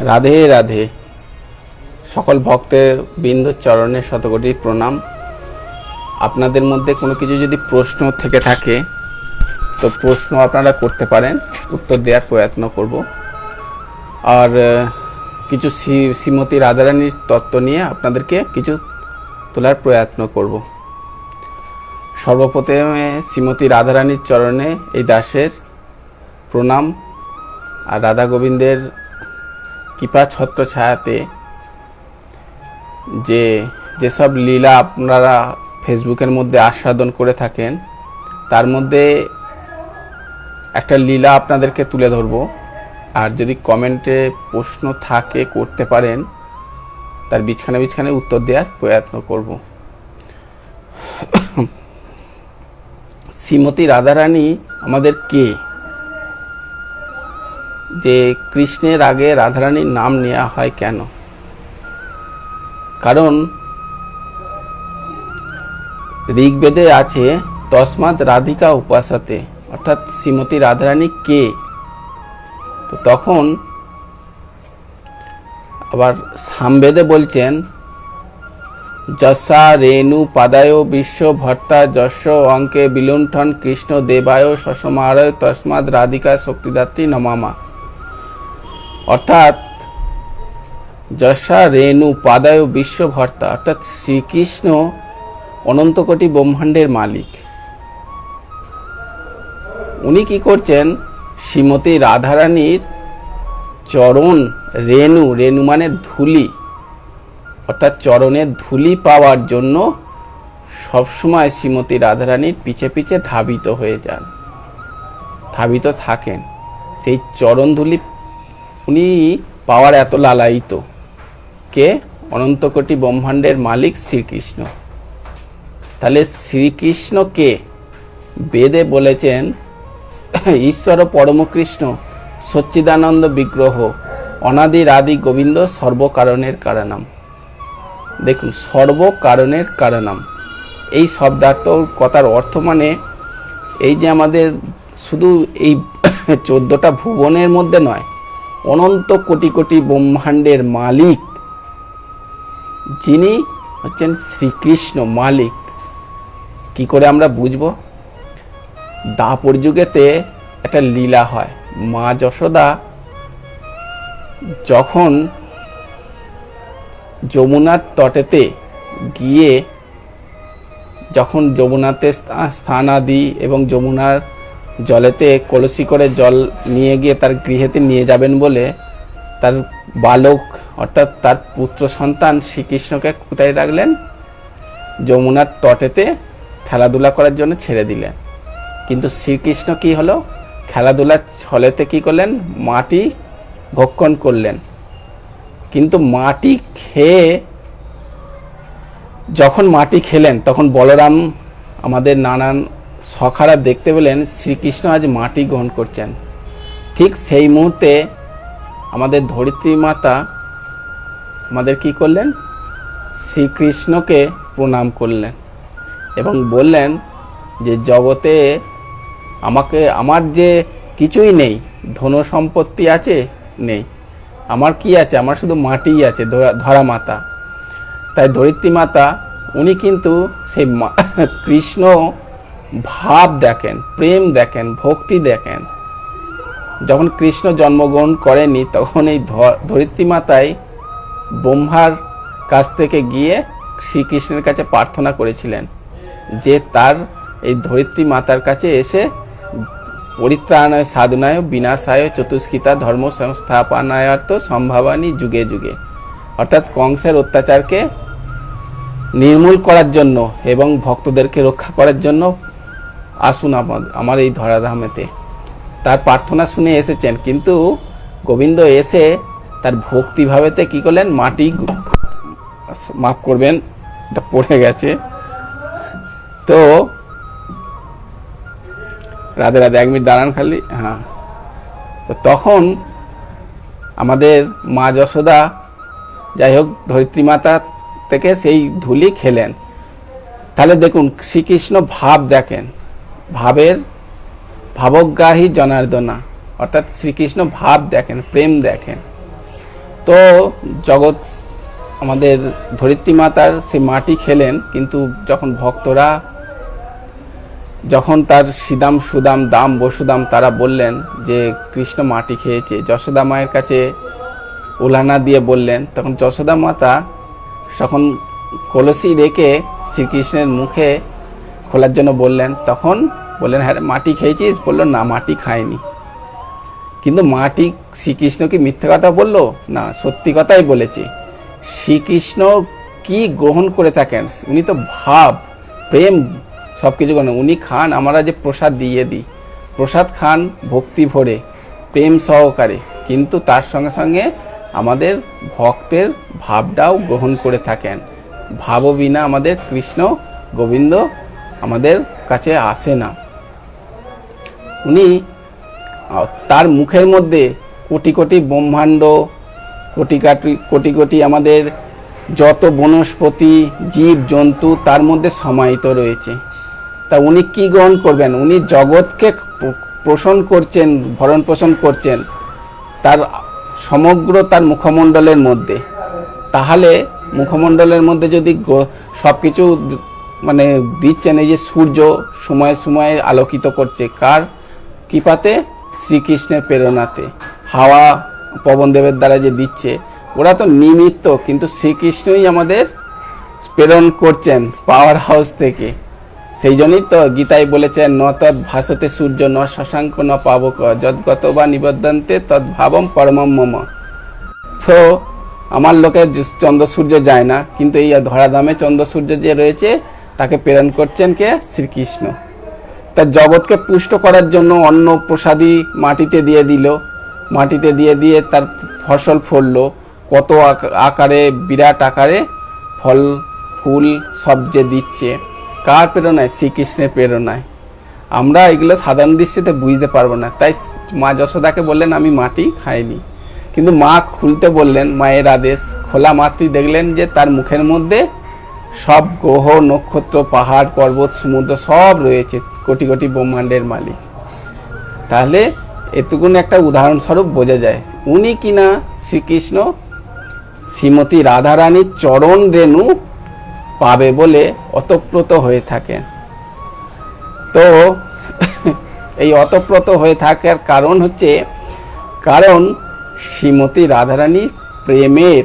রাধে রাধে। সকল ভক্তের বিন্দু চরণে শতকোটি প্রণাম। আপনাদের মধ্যে কোনো কিছু যদি প্রশ্ন থেকে থাকে, তো প্রশ্ন আপনারা করতে পারেন। উত্তর দেওয়ার প্রয়ত্ন করব। আর কিছু শ্রী- শ্রীমতী রাধারানীর তত্ত্ব নিয়ে আপনাদেরকে কিছু তোলার প্রয়ত্ন করব। সর্বপ্রথমে শ্রীমতী রাধারানীর চরণে এই দাসের প্রণাম। আর রাধা গোবিন্দের কৃপা ছত্র ছায়াতে যে যেসব লীলা আপনারা ফেসবুকের মধ্যে আস্বাদন করে থাকেন, তার মধ্যে একটা লীলা আপনাদেরকে তুলে ধরবো। আর যদি কমেন্টে প্রশ্ন থাকে করতে পারেন, তার বিছখানে বিছখানে উত্তর দেওয়ার প্রয়ত্ন করব। শ্রীমতী রাধারানী আমাদের কে? যে কৃষ্ণের আগে রাধারানীর নাম নেওয়া হয় কেন? কারণ ঋগ্বেদে আছে, তসমাৎ রাধিকা উপাসাতে, অর্থাৎ শ্রীমতী রাধারানী কে? তো তখন আবার সামবেদে বলছেন, যশা রেণু পাদায় বিশ্ব ভট্টা যশ অঙ্কে বিলুণ্ঠন কৃষ্ণ দেবায় শশমারয় তসমাদ রাধিকা শক্তিদাত্রী নমামা। অর্থাৎ যশা, রেণু, পাদায় বিশ্ব ভর্তা অর্থাৎ শ্রীকৃষ্ণ অনন্তকোটি ব্রহ্মাণ্ডের মালিক। উনি কি করছেন? শ্রীমতী রাধারানীর চরণ রেণু রেণু মানে ধুলি, অর্থাৎ চরণের ধুলি পাওয়ার জন্য সবসময় শ্রীমতী রাধারানীর পিছে পিছে ধাবিত হয়ে যান, ধাবিত থাকেন। সেই চরণ ধুলি উনি পাওয়ার এত লালায়িত। কে? অনন্তকোটি ব্রহ্মাণ্ডের মালিক শ্রীকৃষ্ণ। তাহলে শ্রীকৃষ্ণকে বেদে বলেছেন, ঈশ্বর পরমকৃষ্ণ, সচ্চিদানন্দ বিগ্রহ অনাদির আদি গোবিন্দ সর্বকারণের কারণাম। দেখুন, সর্বকারণের কারণাম। এই শব্দার্থ কথার অর্থ মানে এই যে আমাদের শুধু এই চোদ্দটা ভুবনের মধ্যে নয় অনন্ত কোটি কোটি ব্রহ্মাণ্ডের মালিক। যিনি হচ্ছেন শ্রীকৃষ্ণ মালিক। কি করে আমরা বুঝব? দাপর যুগেতে একটা লীলা হয়। মা যশোদা যখন যমুনার তটেতে গিয়ে যখন যমুনাতে স্থা- স্থান আদি এবং যমুনার জলেতে কলসি করে জল নিয়ে গিয়ে তার গৃহেতে নিয়ে যাবেন বলে তার বালক অর্থাৎ তার পুত্র সন্তান শ্রীকৃষ্ণকে কোথায় রাখলেন? যমুনার তটেতে খেলাধুলা করার জন্য ছেড়ে দিলেন। কিন্তু শ্রীকৃষ্ণ কি হলো? খেলাধুলার ছলেতে কি করলেন? মাটি ভক্ষণ করলেন। কিন্তু মাটি খেয়ে যখন মাটি খেলেন, তখন বলরাম আমাদের নানান সখারা দেখতে পেলেন শ্রীকৃষ্ণ আজ মাটি গ্রহণ করছেন। ঠিক সেই মুহূর্তে আমাদের ধরিত্রী মাতা আমাদের কি করলেন? শ্রীকৃষ্ণকে প্রণাম করলেন এবং বললেন যে, জগতে আমাকে, আমার যে কিছুই নেই, ধন সম্পত্তি আছে, নেই। আমার কি আছে? আমার শুধু মাটিই আছে, ধরা- মাতা। তাই ধরিত্রী মাতা, উনি কিন্তু সেই কৃষ্ণ ভাব দেখেন, প্রেম দেখেন, ভক্তি দেখেন। যখন কৃষ্ণ জন্মগ্রহণ করেনি, তখন এই ধরিত্রী মাতাই ব্রহ্মার কাছ থেকে গিয়ে শ্রীকৃষ্ণের কাছে প্রার্থনা করেছিলেন যে তার এই ধরিত্রী মাতার কাছে এসে পরিত্রাণায়, সাধনায়, বিনাশায়, চতুষ্কিতা, ধর্ম সংস্থাপনায়ার্থ সম্ভাবানী যুগে যুগে। অর্থাৎ কংসের অত্যাচারকে নির্মূল করার জন্য এবং ভক্তদেরকে রক্ষা করার জন্য আসুন আমার এই ধরাধামেতে। তার প্রার্থনা শুনে এসেছেন, কিন্তু গোবিন্দ এসে তার ভক্তিভাবেতে কি করলেন? মাটি মাফ করবেন, এটা পড়ে গেছে। তো রাধে রাধে, এক মিনিট দাঁড়ান খালি হ্যাঁ। তো তখন আমাদের মা যশোদা, যাই হোক, ধরিত্রী মাতা থেকে সেই ধুলি খেলেন। তাহলে দেখুন, শ্রীকৃষ্ণ ভাব দেখেন। ভাবের ভাবগ্রাহী জনার্দনা। অর্থাৎ শ্রীকৃষ্ণ ভাব দেখেন, প্রেম দেখেন। তো জগৎ আমাদের ধরিত্রী মাতার সে মাটি খেলেন, কিন্তু যখন ভক্তরা যখন তার সিদাম সুদাম দাম বসুদাম তারা বললেন যে, কৃষ্ণ মাটি খেয়েছে। যশোদা মায়ের কাছে উলানা দিয়ে বললেন, তখন যশোদা মাতা তখন কলসি রেখে শ্রীকৃষ্ণের মুখে খোলার জন্য বললেন, তখন বললেন হ্যাঁ মাটি খেয়েছিস? বলল, না, মাটি খায়নি কিন্তু মাটি শ্রীকৃষ্ণ কি মিথ্যে কথা বলল? না, সত্যি কথাই বলেছে। শ্রীকৃষ্ণ কি গ্রহণ করে থাকেন? উনি তো ভাব, প্রেম সব কিছু করেন। উনি খান, আমরা যে প্রসাদ দিয়ে দিই। প্রসাদ খান ভক্তি ভরে, প্রেম সহকারে। কিন্তু তার সঙ্গে সঙ্গে আমাদের ভক্তের ভাবটাও গ্রহণ করে থাকেন। ভাবও বিনা আমাদের কৃষ্ণ গোবিন্দ আমাদের কাছে আসে না। উনি তার মুখের মধ্যে কোটি কোটি ব্রহ্মাণ্ড, কোটি কোটি কোটি কোটি আমাদের যত বনস্পতি, জীব, জন্তু তার মধ্যে সমাহিত রয়েছে। তা উনি কি গ্রহণ করবেন? উনি জগৎকে পোষণ করছেন, ভরণ পোষণ করছেন, তার সমগ্র তার মুখমণ্ডলের মধ্যে। তাহলে মুখমণ্ডলের মধ্যে যদি সব কিছু মানে দিচ্ছেন, এই যে সূর্য সময়ে সময়ে আলোকিত করছে, কার কৃপাতে, শ্রীকৃষ্ণের প্রেরণাতে। হাওয়া পবনদেবের দ্বারা যে দিচ্ছে, ওরা তো নিমিত্ত, কিন্তু শ্রীকৃষ্ণই আমাদের প্রেরণ করছেন পাওয়ার হাউস থেকে। সেই জন্যই তো গীতায় বলেছেন, ন তৎ ভাসতে সূর্য, ন শশাঙ্ক, ন পাবক, যদ্গত বা নিবদ্ধন্তে তৎ ভাবম পরমম মম। তো আমার লোকে চন্দ্র সূর্য যায় না, কিন্তু এই ধরাধামে চন্দ্র সূর্য যে রয়েছে, তাকে প্রেরণ করছেন কে? শ্রীকৃষ্ণ। তার জগৎকে পুষ্ট করার জন্য অন্ন প্রসাদী মাটিতে দিয়ে দিল। মাটিতে দিয়ে দিয়ে তার ফসল ফললো। কত আকারে, বিরাট আকারে ফল, ফুল সব যে দিচ্ছে। কার প্রেরণায়? শ্রীকৃষ্ণের প্রেরণায়। আমরা এগুলো সাধারণ দৃষ্টিতে বুঝতে পারব না। তাই মা যশোদাকে বললেন, আমি মাটি খাইনি। কিন্তু মা খুলতে বললেন, মায়ের আদেশ। খোলা মাতৃ দেখলেন যে তার মুখের মধ্যে সব গ্রহ, নক্ষত্র, পাহাড়, পর্বত, সমুদ্র সব রয়েছে, কোটি কোটি ব্রহ্মাণ্ডের মালিক। তাহলে এটুকুন একটা উদাহরণস্বরূপ বোঝা যায়। উনি কিনা শ্রীকৃষ্ণ, শ্রীমতী রাধারানীর চরণ রেণু পাবে বলে অতপ্রত হয়ে থাকেন। তো এই অতপ্রত হয়ে থাকার কারণ হচ্ছে, কারণ শ্রীমতী রাধারানী প্রেমের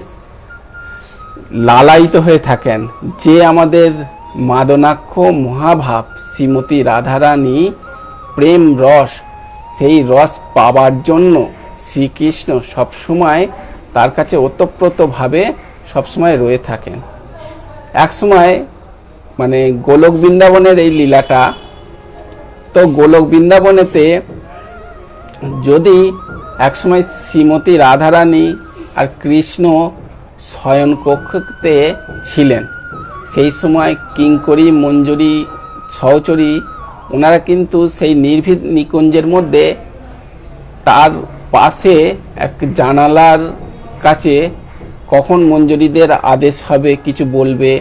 লালায়িত হয়ে থাকেন। যে আমাদের মাদনাক্ষ মহাভাব, শ্রীমতী রাধারানী, প্রেম রস, সেই রস পাওয়ার জন্য শ্রীকৃষ্ণ সবসময় তার কাছে ওতপ্রোতভাবে সবসময় রয়ে থাকেন। এক সময় মানে গোলক বৃন্দাবনের এই লীলাটা, তো গোলক বৃন্দাবনেতে যদি একসময় শ্রীমতী রাধারানী আর কৃষ্ণ শয়ন কক্ষতে ছিলেন। সেই সময় কিঙ্করি, মঞ্জুরি সহচরী ওনারা কিন্তু সেই নির্ভীত নিকুঞ্জের মধ্যে তার পাশে এক জানালার কাছে কখন মঞ্জুরিদের আদেশ হবে, কিছু বলবে,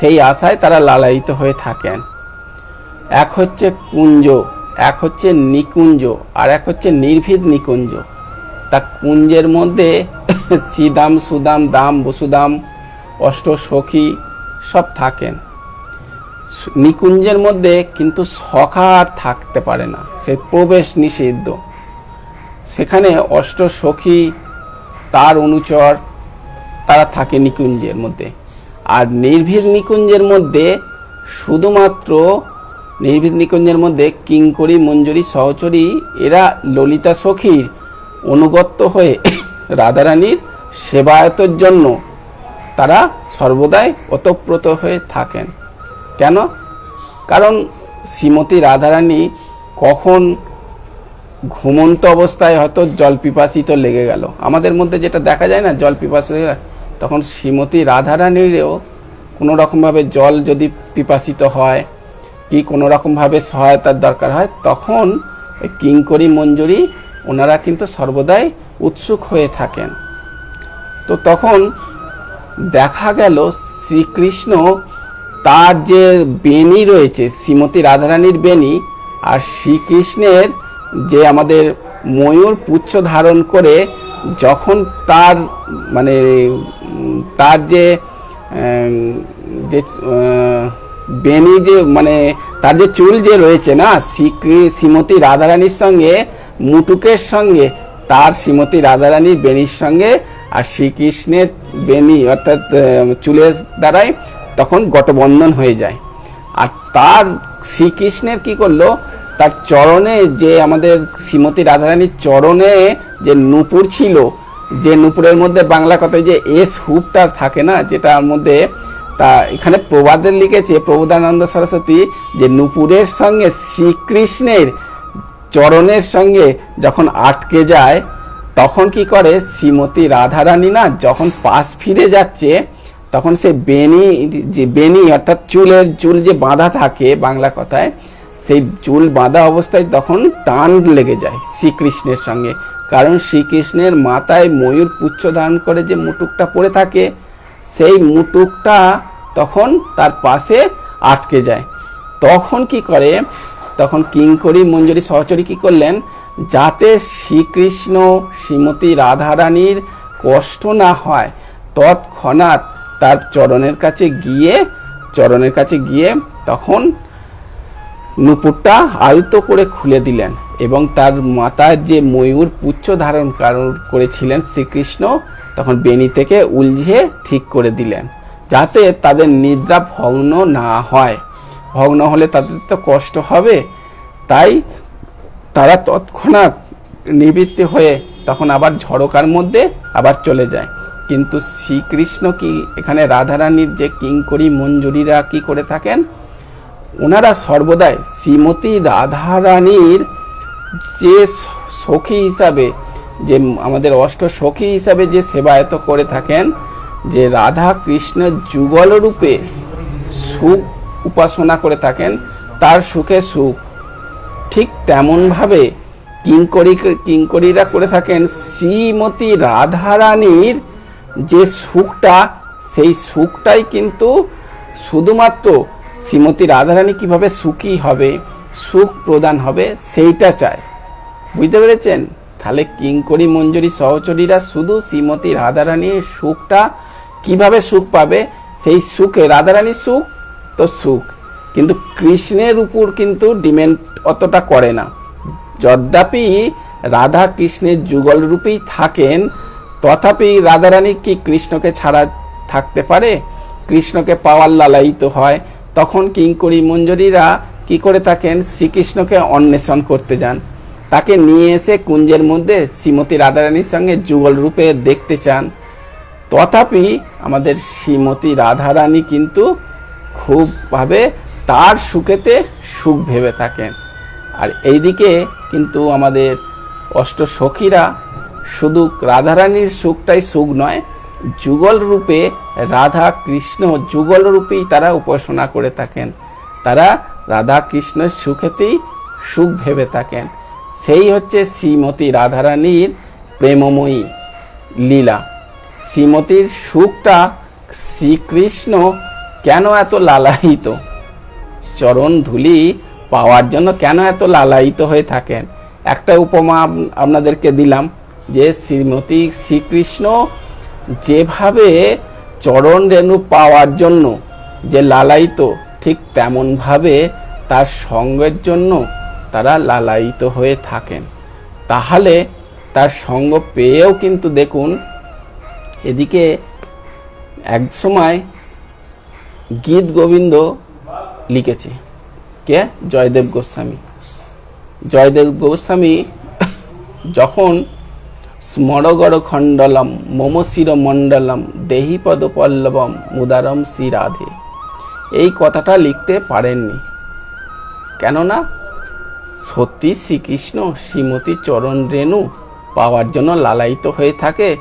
সেই আশায় তারা লালায়িত হয়ে থাকেন। এক হচ্ছে কুঞ্জ, এক হচ্ছে নিকুঞ্জ, আর এক হচ্ছে নির্ভীত নিকুঞ্জ। তা কুঞ্জের মধ্যে শ্রীদাম সুদাম, দাম, বসুদাম, অষ্ট, সখী, সব থাকেন। নিকুঞ্জের মধ্যে কিন্তু সখা আর থাকতে পারে না। সে প্রবেশ নিষিদ্ধ। সেখানে অষ্ট, সখী, তার অনুচর, তারা থাকে নিকুঞ্জের মধ্যে। আর নির্ভীর নিকুঞ্জের মধ্যে শুধুমাত্র নির্ভীর নিকুঞ্জের মধ্যে কিঙ্করি, মঞ্জুরি, সহচরী, এরা ললিতা সখীর অনুগত্য হয়ে রাধারানীর সেবায়তের জন্য তারা সর্বদাই ওতপ্রোত হয়ে থাকেন। কেন? কারণ শ্রীমতী রাধারানী কখন ঘুমন্ত অবস্থায় হয়তো জল পিপাসিত লেগে গেল। আমাদের মধ্যে যেটা দেখা যায় না জল পিপাসিত হয়ে তখন শ্রীমতী রাধারানীরও কোনো রকমভাবে জল যদি পিপাসিত হয়, কি কোনো রকমভাবে সহায়তার দরকার হয়, তখন কিঙ্করি মঞ্জুরি ওনারা কিন্তু সর্বদাই উৎসুক হয়ে থাকেন। তো তখন দেখা গেল শ্রীকৃষ্ণ তার যে বেনি রয়েছে, শ্রীমতী রাধারানীর বেনি আর শ্রীকৃষ্ণের যে আমাদের ময়ূর পুচ্ছ ধারণ করে যখন তার মানে তার যে যে বেনি যে মানে তার যে চুল যে রয়েছে না শ্রী- শ্রীমতী রাধারানীর সঙ্গে, মুটুকের সঙ্গে তার শ্রীমতী রাধারানীর বেনির সঙ্গে আর শ্রীকৃষ্ণের বেনি অর্থাৎ চুলের দ্বারাই তখন গটবন্ধন হয়ে যায়। আর তার শ্রীকৃষ্ণের কি করল? তার চরণে যে আমাদের শ্রীমতী রাধারানীর চরণে যে নুপুর ছিল, যে নুপুরের মধ্যে বাংলা কথায় যে এস হুপটা থাকে না, যেটার মধ্যে তা এখানে প্রবাদের লিখেছে, প্রবোধানন্দ সরস্বতী, যে নুপুরের সঙ্গে শ্রীকৃষ্ণের চরণের সঙ্গে যখন আটকে যায়, তখন কি করে? শ্রীমতী রাধারানী না যখন পাশ ফিরে যাচ্ছে, তখন সে বেনি যে বেনি অর্থাৎ চুলের চুল যে বাঁধা থাকে বাংলা কথায়, সেই চুল বাঁধা অবস্থায় তখন টান লেগে যায় শ্রীকৃষ্ণের সঙ্গে। কারণ শ্রীকৃষ্ণের মাথায় ময়ূর পুচ্ছ ধারণ করে যে মুটুকটা পড়ে থাকে, সেই মুটুকটা তখন তার পাশে আটকে যায়। তখন কি করে? তখন কিঙ্করি মঞ্জুরি সহচরী কি করলেন? যাতে শ্রীকৃষ্ণ শ্রীমতী রাধারানীর কষ্ট না হয়, তৎক্ষণাৎ তার চরণের কাছে গিয়ে, চরণের কাছে গিয়ে তখন নুপুরটা আয়ত্ত করে খুলে দিলেন এবং তার মাতার যে ময়ূর পুচ্ছ ধারণ করেছিলেন শ্রীকৃষ্ণ, তখন বেনি থেকে উলঝে ঠিক করে দিলেন, যাতে তাদের নিদ্রা ভগ্ন না হয়। ভগ্ন হলে তাদের তো কষ্ট হবে। তাই তারা তৎক্ষণাৎ নিবৃত্তি হয়ে তখন আবার ঝড়কার মধ্যে আবার চলে যায়। কিন্তু শ্রীকৃষ্ণ কি এখানে রাধারানীর যে কিঙ্করি মঞ্জুরিরা কি করে থাকেন? ওনারা সর্বদাই শ্রীমতী রাধারানীর যে সখী হিসাবে, যে আমাদের অষ্ট সখী হিসাবে যে সেবায়ত করে থাকেন, যে রাধা কৃষ্ণ যুগল রূপে সুখ উপাসনা করে থাকেন, তার সুখে সুখ। ঠিক তেমনভাবে কিঙ্করি কিঙ্করিরা করে থাকেন শ্রীমতী রাধারানীর যে সুখটা, সেই সুখটাই কিন্তু শুধুমাত্র শ্রীমতী রাধারানী কীভাবে সুখী হবে, সুখ প্রদান হবে, সেইটা চায়। বুঝতে পেরেছেন? তাহলে কিঙ্করি মঞ্জুরি সহচরীরা শুধু শ্রীমতী রাধারানীর সুখটা কীভাবে সুখ পাবে, সেই সুখে রাধারানীর সুখ তো সুখ। কিন্তু কৃষ্ণের উপর কিন্তু ডিমেন্ড অতটা করে না। যদ্যাপি রাধা কৃষ্ণের যুগল রূপেই থাকেন, তথাপি রাধারানী কি কৃষ্ণকে ছাড়া থাকতে পারে? কৃষ্ণকে পাওয়ার লালায়িত হয়। তখন কিঙ্করি মঞ্জুরিরা কি করে থাকেন? শ্রীকৃষ্ণকে অন্বেষণ করতে যান। তাকে নিয়ে এসে কুঞ্জের মধ্যে শ্রীমতী রাধারানীর সঙ্গে যুগল রূপে দেখতে চান। তথাপি আমাদের শ্রীমতী রাধারানী কিন্তু খুবভাবে তার সুখেতে সুখ ভেবে থাকেন। আর এইদিকে কিন্তু আমাদের অষ্ট সখীরা শুধু রাধারানীর সুখটাই সুখ নয়, যুগল রূপে রাধা কৃষ্ণ যুগল রূপেই তারা উপাসনা করে থাকেন। তারা রাধা কৃষ্ণের সুখেতেই সুখ ভেবে থাকেন। সেই হচ্ছে শ্রীমতী রাধারানীর প্রেমময়ী লীলা। শ্রীমতীর সুখটা শ্রীকৃষ্ণ কেন এত লালায়িত? চরণ ধুলি পাওয়ার জন্য কেন এত লালায়িত হয়ে থাকেন? একটা উপমা আপনাদেরকে দিলাম যে শ্রীমতী শ্রীকৃষ্ণ যেভাবে চরণ রেণু পাওয়ার জন্য যে লালায়িত, ঠিক তেমনভাবে তার সঙ্গের জন্য তারা লালায়িত হয়ে থাকেন। তাহলে তার সঙ্গ পেয়েও কিন্তু দেখুন, এদিকে এক সময় গীত গোবিন্দ লিখেছে। কে? জয়দেব গোস্বামী। জয়দেব গোস্বামী যখন স্মরগড় খণ্ডলম মমশির মণ্ডলম দেহিপদ পল্লবম মুদারম শ্রী রাধে। এই কথাটা লিখতে পারেননি। কেননা সত্যি শ্রীকৃষ্ণ শ্রীমতী চরণ রেণু পাওয়ার জন্য লালায়িত হয়ে থাকে,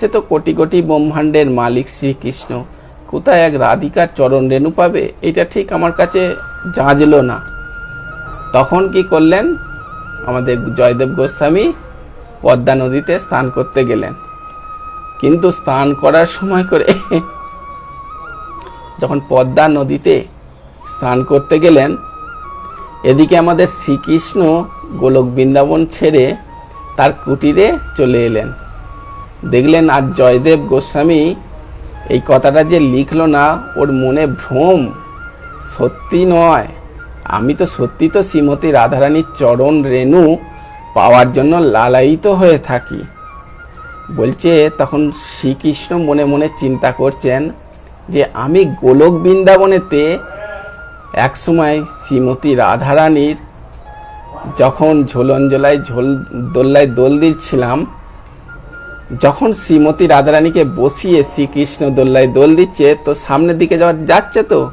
সে তো কোটি কোটি ব্রহ্মাণ্ডের মালিক শ্রীকৃষ্ণ। কোথায় এক রাধিকার চরণ রেণু পাবে, এটা ঠিক আমার কাছে জাঁজলো না। তখন কি করলেন? আমাদের জয়দেব গোস্বামী পদ্মা নদীতে স্নান করতে গেলেন। কিন্তু স্নান করার সময় করে যখন পদ্মা নদীতে স্নান করতে গেলেন, এদিকে আমাদের শ্রীকৃষ্ণ গোলক বৃন্দাবন ছেড়ে তার কুটিরে চলে এলেন। দেখলেন আর জয়দেব গোস্বামী এই কথাটা যে লিখলো না, ওর মনে ভ্রম। সত্যি নয়। আমি তো সত্যি তো শ্রীমতী রাধারানীর চরণ রেণু পাওয়ার জন্য লালায়িত হয়ে থাকি। বলছে, তখন শ্রীকৃষ্ণ মনে মনে চিন্তা করছেন যে, আমি গোলক বৃন্দাবনেতে একসময় শ্রীমতী রাধারানীর যখন ঝোলঞ্জলায় ঝোল দোল্লায় দোল দিচ্ছিলাম যখন শ্রীমতী রাধারানীকে বসিয়ে শ্রীকৃষ্ণ দোল্লায় দোল দিচ্ছে, তো সামনের দিকে যাওয়া যাচ্ছে তো?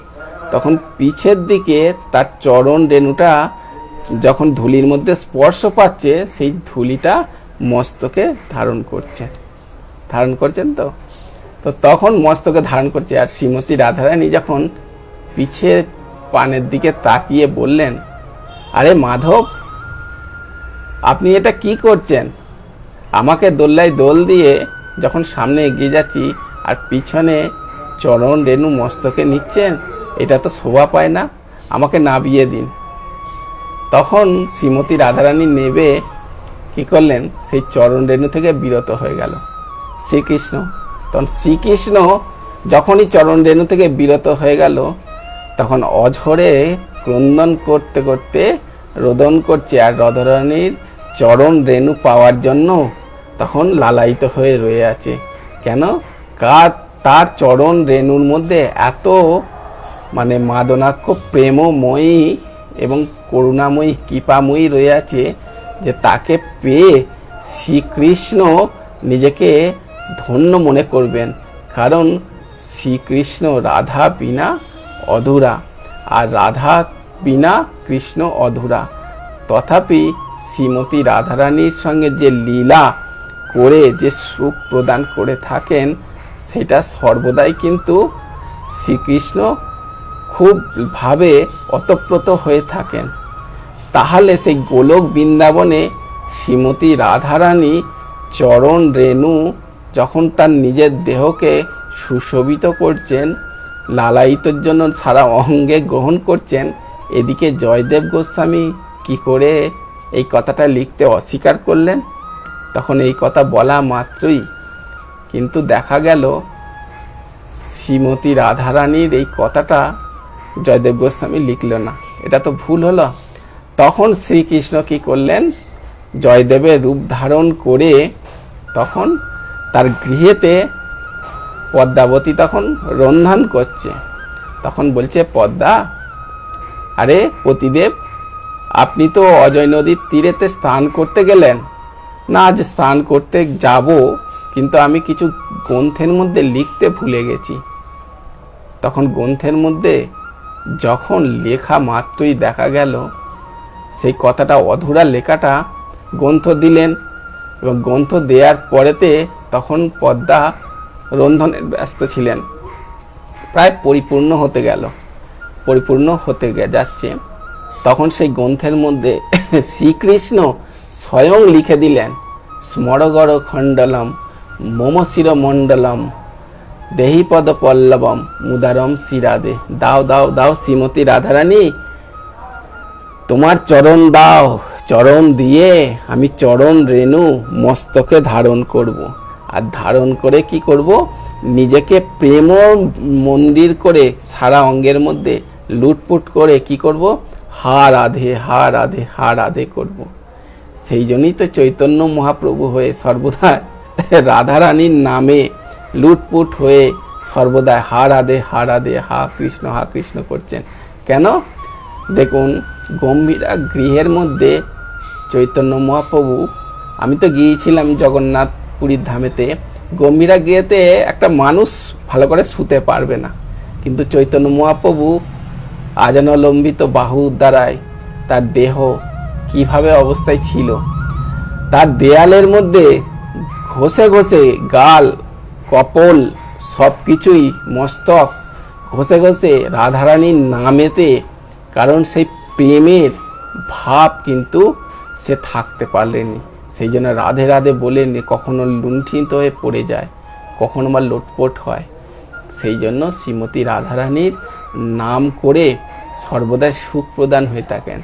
তখন পিছের দিকে তার চরণ রেণুটা যখন ধুলির মধ্যে স্পর্শ পাচ্ছে, সেই ধুলিটা মস্তকে ধারণ করছে। ধারণ করছেন তো? তো তখন মস্তকে ধারণ করছে। আর শ্রীমতী রাধারানী যখন পিছে পানের দিকে তাকিয়ে বললেন, আরে মাধব, আপনি এটা কি করছেন? আমাকে দোল্লায় দোল দিয়ে যখন সামনে এগিয়ে যাচ্ছি আর পিছনে চরণ রেণু মস্তকে নিচ্ছেন, এটা তো শোভা পায় না, আমাকে নাবিয়ে দিন। তখন শ্রীমতী রাধারানী নেবে কি করলেন? সেই চরণ রেণু থেকে বিরত হয়ে গেল। শ্রীকৃষ্ণ, তখন শ্রীকৃষ্ণ যখনই চরণ রেণু থেকে বিরত হয়ে গেল, তখন অঝরে ক্রন্দন করতে করতে রোদন করছে আর রধরানীর চরণ রেণু পাওয়ার জন্য তখন লালায়িত হয়ে রয়ে আছে। কেন? কার তার চরণ রেণুর মধ্যে এত মানে মাদনাক্ষ, প্রেমময়ী এবং করুণাময়ী, কৃপাময়ী রয়ে আছে যে তাকে পেয়ে শ্রীকৃষ্ণ নিজেকে ধন্য মনে করবেন। কারণ শ্রীকৃষ্ণ রাধা বিনা অধুরা, আর রাধা বিনা কৃষ্ণ অধুরা। তথাপি শ্রীমতী রাধারানীর সঙ্গে যে লীলা করে যে সুখ প্রদান করে থাকেন, সেটা সর্বদাই কিন্তু শ্রীকৃষ্ণ খুব ভাবে অতপ্রত হয়ে থাকেন। তাহলে সেই গোলক বৃন্দাবনে শ্রীমতী রাধারানী চরণ রেণু যখন তার নিজের দেহকে সুশোভিত করছেন, লালায়িতর জন্য সারা অঙ্গে গ্রহণ করছেন, এদিকে জয়দেব গোস্বামী কি করে এই কথাটা লিখতে অস্বীকার করলেন। তখন এই কথা বলা মাত্রই কিন্তু দেখা গেল শ্রীমতী রাধারানীর এই কথাটা জয়দেব গোস্বামী লিখল না। এটা তো ভুল হলো। তখন শ্রীকৃষ্ণ কি করলেন? জয়দেবের রূপ ধারণ করে তখন তার গৃহেতে পদ্মাবতী তখন রন্ধন করছে। তখন বলছে, পদ্মা, আরে পতিদেব আপনি তো অজয় নদীর তীরেতে স্নান করতে গেলেন। না, আজ স্নান করতে যাব, কিন্তু আমি কিছু গ্রন্থের মধ্যে লিখতে ভুলে গেছি। তখন গ্রন্থের মধ্যে যখন লেখা মাত্রই দেখা গেল, সেই কথাটা, অধুরা লেখাটা গ্রন্থ দিলেন। এবং গ্রন্থ দেওয়ার পরেতে তখন পদ্মা রন্ধনের ব্যস্ত ছিলেন। প্রায় পরিপূর্ণ হতে গেল, পরিপূর্ণ হতে যাচ্ছে। তখন সেই গ্রন্থের মধ্যে শ্রীকৃষ্ণ স্বয়ং লিখে দিলেন, স্মরগর খণ্ডলম মমশির মণ্ডলম, দেহিপদ পল্লবম, মুদারম শিরাদে। দাও দাও দাও শ্রীমতী রাধারানী, তোমার চরণ দাও, চরণ দিয়ে আমি চরণ রেণু মস্তকে ধারণ করব। আর ধারণ করে কি করব? নিজেকে প্রেম মন্দির করে সারা অঙ্গের মধ্যে লুটপুট করে কি করব? হা রাধে হা রাধে হা রাধে করব। সেই জন্যই তো চৈতন্য মহাপ্রভু হয়ে সর্বদা রাধারানীর নামে লুটপুট হয়ে সর্বদা হা রাধে হা রাধে, হা কৃষ্ণ হা কৃষ্ণ করছেন। কেন? দেখুন, গম্ভীরা গৃহের মধ্যে চৈতন্য মহাপ্রভু, আমি তো গিয়েছিলাম জগন্নাথ পুরীর ধামেতে, গম্ভীরা গৃহেতে একটা মানুষ ভালো করে শুতে পারবে না। কিন্তু চৈতন্য মহাপ্রভু আজানলম্বিত বাহু দ্বারায় তার দেহ কীভাবে অবস্থায় ছিল? তার দেয়ালের মধ্যে ঘষে ঘষে গাল, কপল সব কিছুই মস্তক, ঘষে ঘষে রাধারানীর নামেতে, কারণ সেই প্রেমের ভাব কিন্তু সে থাকতে পারলেনি। সেই জন্য রাধে রাধে বলেন কখনো লুণ্ঠিত হয়ে পড়ে যায়, কখনো বা লোটপট হয়। সেই জন্য শ্রীমতী রাধারানীর নাম করে সর্বদা সুখ প্রদান হয়ে থাকেন।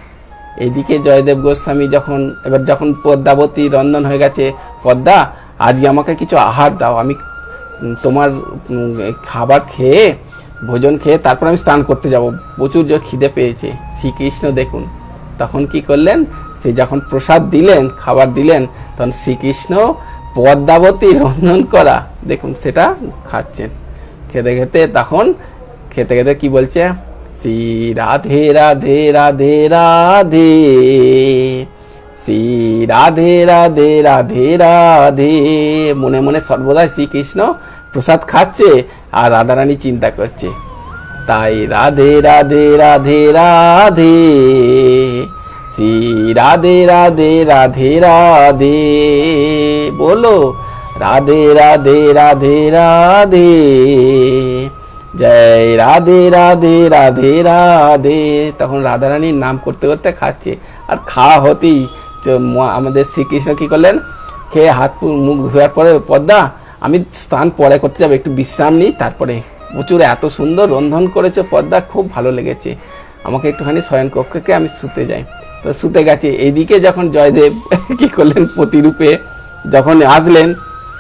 এদিকে জয়দেব গোস্বামী যখন, এবার যখন পদ্মাবতী রন্ধন হয়ে গেছে, পদ্মা, আজকে আমাকে কিছু আহার দাও, আমি তোমার খাবার খেয়ে, ভোজন খেয়ে তারপর আমি স্নান করতে যাব। প্রচুর জোর খিদে পেয়েছে। শ্রীকৃষ্ণ দেখুন, তখন কি করলেন? সে যখন প্রসাদ দিলেন, খাবার দিলেন, তখন শ্রীকৃষ্ণ পদ্মাবতী রন্ধন করা, দেখুন, সেটা খাচ্ছেন। খেতে খেতে তখন, খেতে খেতে কি বলছে? শ্রী রাধে রাধে রাধে রাধে শ্রী রাধে রাধে রাধে রাধে মনে মনে সর্বদাই শ্রীকৃষ্ণ প্রসাদ খাচ্ছে আর রাধারানী চিন্তা করছে তাই রাধে রাধে রাধে রাধে শ্রী রাধে রাধে রাধে রাধে বলো রাধে রাধে রাধে রাধে জয় রাধে রাধে রাধে রাধে। তখন রাধারানীর নাম করতে করতে খাচ্ছে। আর খাওয়া হতেই আমাদের শ্রীকৃষ্ণ কি করলেন? খেয়ে হাত মুখ ধোয়ার পরে, পদ্মা, আমি স্নান পরে করতে যাব, একটু বিশ্রাম নিই। তারপরে প্রচুর এত সুন্দর রন্ধন করেছে, পদ্মা, খুব ভালো লেগেছে। আমাকে একটুখানি কক্ষকে আমি শুতে যাই। তো শুতে গেছে। এইদিকে যখন জয়দেব কি করলেন প্রতিরূপে, যখন আসলেন,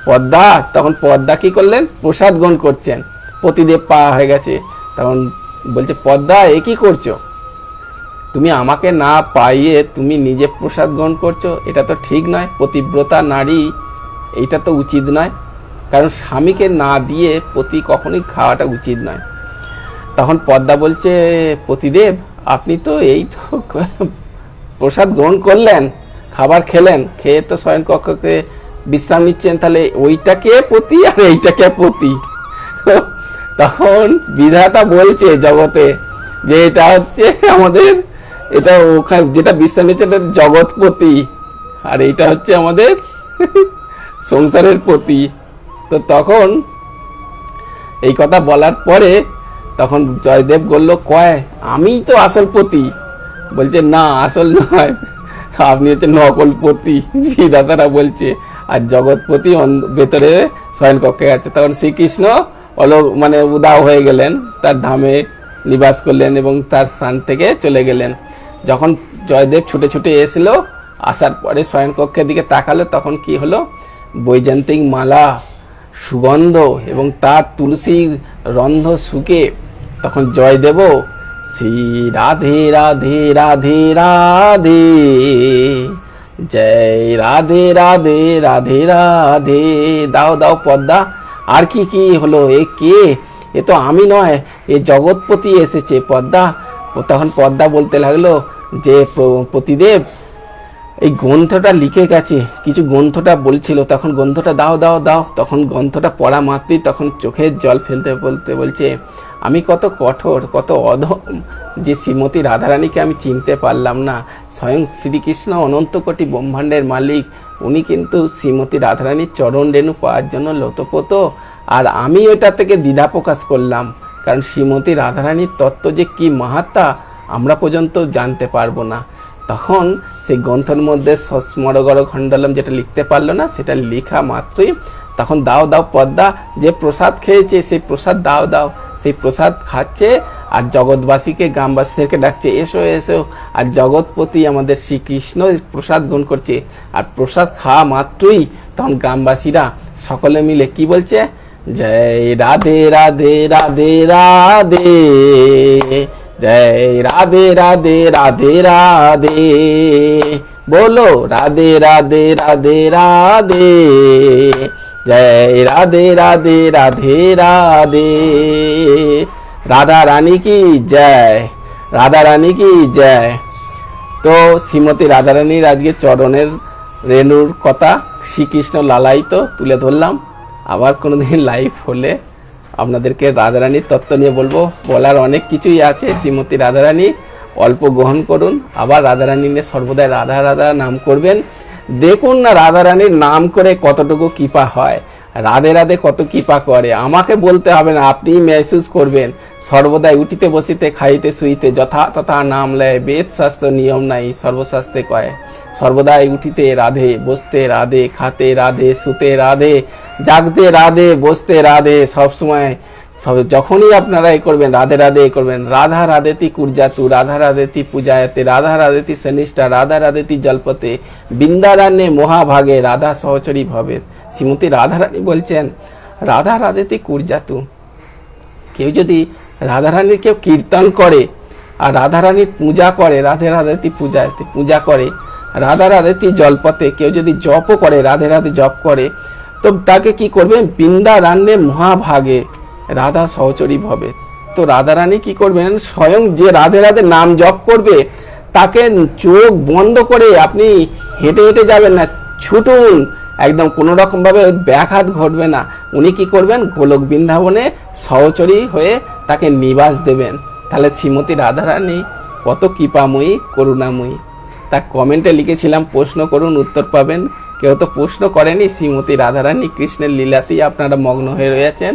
পদ্মা, তখন পদ্মা কি করলেন? প্রসাদ গ্রহণ করছেন। পতিদেব পা হয়ে গেছে। তখন বলছে, পদ্মা, এ কি করছ? তুমি আমাকে না পাইয়ে তুমি নিজে প্রসাদ গ্রহণ করছ? এটা তো ঠিক নয়। পতিব্রতা নারী এইটা তো উচিত নয়। কারণ স্বামীকে না দিয়ে পতি কখনোই খাওয়াটা উচিত নয়। তখন পদ্মা বলছে, পতিদেব, আপনি তো এই তো প্রসাদ গ্রহণ করলেন, খাবার খেলেন, খেয়ে তো শয়ন কক্ষকে বিশ্রাম নিচ্ছেন। তাহলে ওইটাকে পতি আর এইটাকে পতি? তখন বিধাতা বলছে জগতে যে এটা হচ্ছে আমাদের, এটা ওখানে, যেটা বিশ্রাম নিচ্ছে এটা জগৎপতি আর এইটা হচ্ছে আমাদের সংসারের পতি তো তখন এই কথা বলার পরে তখন জয়দেব বলল, কয় আমি তো আসল পতি বলছে, না, আসল নয়, আপনি হচ্ছে নকল পতি বিধাতারা বলছে। আর জগৎপতি ভেতরে শয়ন কক্ষে আছে। তখন শ্রীকৃষ্ণ অলো মানে উদাও হয়ে গেলেন, তার ধামে নিবাস করলেন এবং তার স্থান থেকে চলে গেলেন। যখন জয়দেব ছুটে ছুটে এসেছিল, আসার পরে শয়ন কক্ষের দিকে তাকালো, তখন কি হলো? বৈজন্তিক মালা, সুগন্ধ এবং তার তুলসী রন্ধ শুকে তখন জয়দেব, শ্রী রাধে রাধে রাধে রাধে, জয় রাধে রাধে রাধে রাধে, দাও দাও পদ্মা আর কি কি হলো? এ কে? এ তো আমি নয়, এ জগৎপতি এসেছে। পদ্মা ও তখন পদ্মা বলতে লাগল যে পতিদেব, এই গ্রন্থটা লিখে গেছে। কিছু গ্রন্থটা বলছিল, তখন গ্রন্থটা দাও দাও দাও। তখন গ্রন্থটা পড়া মাত্রই তখন চোখের জল ফেলতে বলতে বলছে আমি কত কঠোর, কত অধম যে শ্রীমতী রাধারানীকে আমি চিনতে পারলাম না। স্বয়ং শ্রীকৃষ্ণ অনন্ত কোটি ব্রহ্মাণ্ডের মালিক, উনি কিন্তু শ্রীমতী রাধারানীর চরণ রেণু পাওয়ার জন্য লতপত আর আমি এটা থেকে দ্বিধা প্রকাশ করলাম, কারণ শ্রীমতী রাধারানীর তত্ত্ব যে কি মাহাত্মা, আমরা পর্যন্ত জানতে পারব না। তখন সেই গ্রন্থের মধ্যে সস্মরগর খণ্ডলম যেটা লিখতে পারল না, সেটা লেখা মাত্রই তখন দাও দাও পদ্মা, যে প্রসাদ খেয়েছে, সেই প্রসাদ দাও দাও। সেই প্রসাদ খাচ্ছে আর জগৎবাসীকে, গ্রামবাসীদেরকে ডাকছে, এসো এসো। আর জগৎপতি আমাদের শ্রীকৃষ্ণ প্রসাদ গ্রহণ করছে। আর প্রসাদ খাওয়া মাত্রই তখন গ্রামবাসীরা সকলে মিলে কি বলছে? জয় রাধে রাধে রাধে রাধে। জয় রাধে রাধে রাধে রাধে। বলো, রাধে রাধে রাধে রাধে। জয় রাধে রাধে রাধে রাধে। রাধা রানী কি জয়? রাধা রানী কি জয়? তো শ্রীমতী রাধারানীর আজকে চরণের রেণুর কথা শ্রীকৃষ্ণ লালাই তো তুলে ধরলাম। আবার কোনোদিন লাইভ হলে আপনাদেরকে রাধারানীর তত্ত্ব নিয়ে বলব। বলার অনেক কিছুই আছে। শ্রীমতী রাধা রাধারানী অল্প গ্রহণ করুন। আবার রাধারানী নিয়ে সর্বদাই রাধা রাধা নাম করবেন। দেখুন না রাধারানীর নাম করে কতটুকু কৃপা হয়। রাধে রাধে কত কৃপা করে। আমাকে বলতে হবে না আপনি মেহসুস করবেন। সর্বদাই উঠিতে বসিতে, খাইতে, শুইতে, যথা তথা নাম লয় বেদ শাস্ত্র নিয়ম নাই, সর্বশাস্ত্রে কয়। সর্বদাই উঠিতে রাধে, বসতে রাধে, খাতে রাধে, শুতে রাধে, জাগতে রাধে, বসতে রাধে, সবসময় সব যখনই আপনারা এ করবেন, রাধে রাধে এ করবেন, রাধা রাধেতি কুরজাতু রাধা রাধেতি পূজায়তে, রাধা রাধেতি শনিষ্ঠা, রাধা রাধেতি জলপতে বৃন্দারান্যে মহাভাগে রাধা সহচরী ভবে শ্রীমতী রাধারানী বলছেন, রাধা রাধেতি কুরজাতু কেউ যদি রাধারানীর কেউ কীর্তন করে, আর রাধারানীর পূজা করে, রাধে রাধেতি পূজাতে পূজা করে, রাধা রাধেতি জলপথে, কেউ যদি জপও করে, রাধে রাধে জপ করে, তো তাকে কি করবে বৃন্দা মহাভাগে রাধা সহচরী হবে তো রাধারানী কি করবেন? স্বয়ং যে রাধে রাধে নাম জপ করবে, তাকে চোখ বন্ধ করে আপনি হেঁটে হেঁটে যাবেন না, ছুটুন। একদম কোনো রকম ভাবে ব্যাঘাত ঘটবে না। উনি কি করবেন? গোলক বৃন্দাবনে সহচরী হয়ে তাকে নিবাস দেবেন। তাহলে শ্রীমতী রাধারানী, কত কৃপাময়ী, করুণাময়ী। তা কমেন্টে লিখেছিলাম, প্রশ্ন করুন, উত্তর পাবেন। কেউ তো প্রশ্ন করেনি, শ্রীমতী রাধারানী কৃষ্ণের লীলাতেই আপনারা মগ্ন হয়ে রয়েছেন।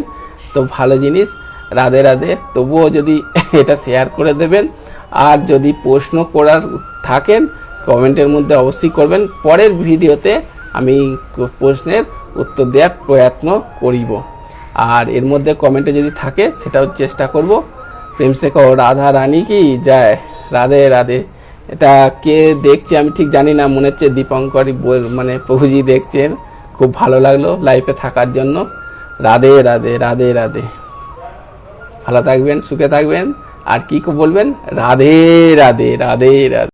তো ভালো জিনিস, রাধে রাধে। তবুও যদি এটা শেয়ার করে দেবেন, আর যদি প্রশ্ন করার থাকেন, কমেন্টের মধ্যে অবশ্যই করবেন। পরের ভিডিওতে আমি প্রশ্নের উত্তর দেওয়ার প্রয়ত্ন করিব। আর এর মধ্যে কমেন্টে যদি থাকে, সেটাও চেষ্টা করব। প্রেম সে কো রাধা রানী কি? যায় রাধে রাধে। এটা কে দেখছে আমি ঠিক জানি না, মনে হচ্ছে দীপঙ্করই বই- মানে প্রভুজি দেখছেন। খুব ভালো লাগল লাইফে থাকার জন্য। রাধে রাধে রাধে রাধে। ভালো থাকবেন, সুখে থাকবেন। আর কি বলবেন? রাধে রাধে রাধে রাধে।